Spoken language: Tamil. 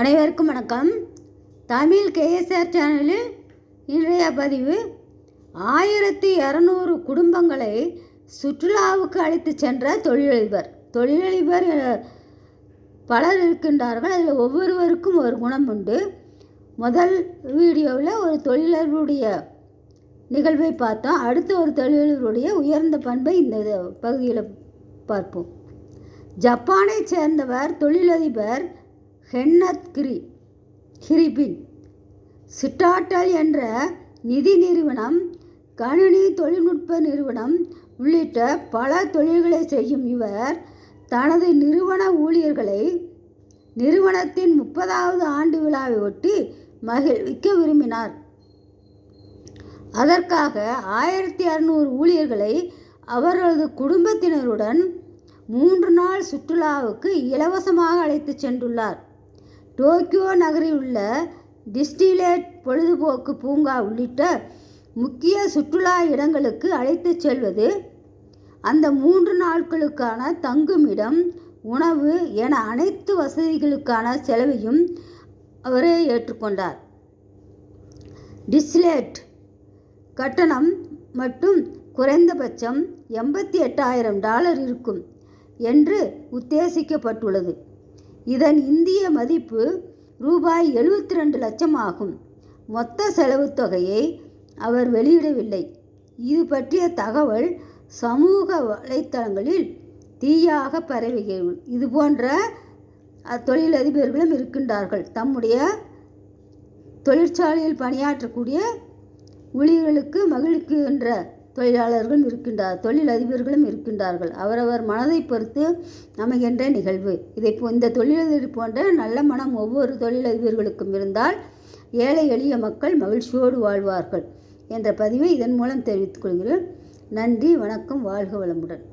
அனைவருக்கும் வணக்கம். தமிழ் கேஎஸ்ஆர் சேனலில் இன்றைய பதிவு ஆயிரத்தி இரநூறு குடும்பங்களை சுற்றுலாவுக்கு அழைத்து சென்ற தொழிலதிபர். தொழிலதிபர் பலர் இருக்கின்றார்கள். அதில் ஒவ்வொருவருக்கும் ஒரு குணம் உண்டு. முதல் வீடியோவில் ஒரு தொழிலதிபருடைய நிகழ்வை பார்த்தோம். அடுத்து ஒரு தொழிலதிபருடைய உயர்ந்த பண்பை இந்த பகுதியில் பார்ப்போம். ஜப்பானைச் சேர்ந்தவர் தொழிலதிபர் ஹென்னத் கிரி கிரிபின் சிட்டாட்டல் என்ற நிதி நிறுவனம் கணினி தொழில்நுட்ப நிறுவனம் உள்ளிட்ட பல தொழில்களை செய்யும் இவர் தனது நிறுவன ஊழியர்களை நிறுவனத்தின் முப்பதாவது ஆண்டு விழாவை ஒட்டி மகிழ்விக்க விரும்பினார். அதற்காக ஆயிரத்தி அறநூறு ஊழியர்களை அவர்களது குடும்பத்தினருடன் மூன்று நாள் சுற்றுலாவுக்கு இலவசமாக அழைத்துச் சென்றுள்ளார். டோக்கியோ நகரில் உள்ள டிஸ்டிலேட் பொழுதுபோக்கு பூங்கா உள்ளிட்ட முக்கிய சுற்றுலா இடங்களுக்கு அழைத்துச் செல்வது அந்த மூன்று நாட்களுக்கான தங்குமிடம் உணவு என அனைத்து வசதிகளுக்கான செலவையும் அவரே ஏற்றுக்கொண்டார். டிஸ்லேட் கட்டணம் மட்டும் குறைந்தபட்சம் எண்பத்தி எட்டாயிரம் டாலர் இருக்கும் என்று உத்தேசிக்கப்பட்டுள்ளது. இதன் இந்திய மதிப்பு ரூபாய் எழுபத்தி ரெண்டு லட்சம் ஆகும் மொத்த செலவு தொகையை அவர் வெளியிடவில்லை. இது பற்றிய தகவல் சமூக வலைத்தளங்களில் தீயாக பரவுகிறது இது போன்ற தொழிலதிபர்களும் இருக்கின்றார்கள். தம்முடைய தொழிற்சாலையில் பணியாற்றக்கூடிய ஊழியர்களுக்கு மகிழ்கின்ற தொழிலாளர்களும் இருக்கின்றார் தொழிலதிபர்களும் இருக்கின்றார்கள். அவரவர் மனதை பொறுத்து அமைகின்ற நிகழ்வு. இதை போ- இந்த தொழிலதிபர் போன்ற நல்ல மனம் ஒவ்வொரு தொழிலதிபர்களுக்கும் இருந்தால் ஏழை எளிய மக்கள் மகிழ்ச்சியோடு வாழ்வார்கள் என்ற பதிவை இதன் மூலம் தெரிவித்துக் கொள்கிறேன். நன்றி வணக்கம் வாழ்க வளமுடன்.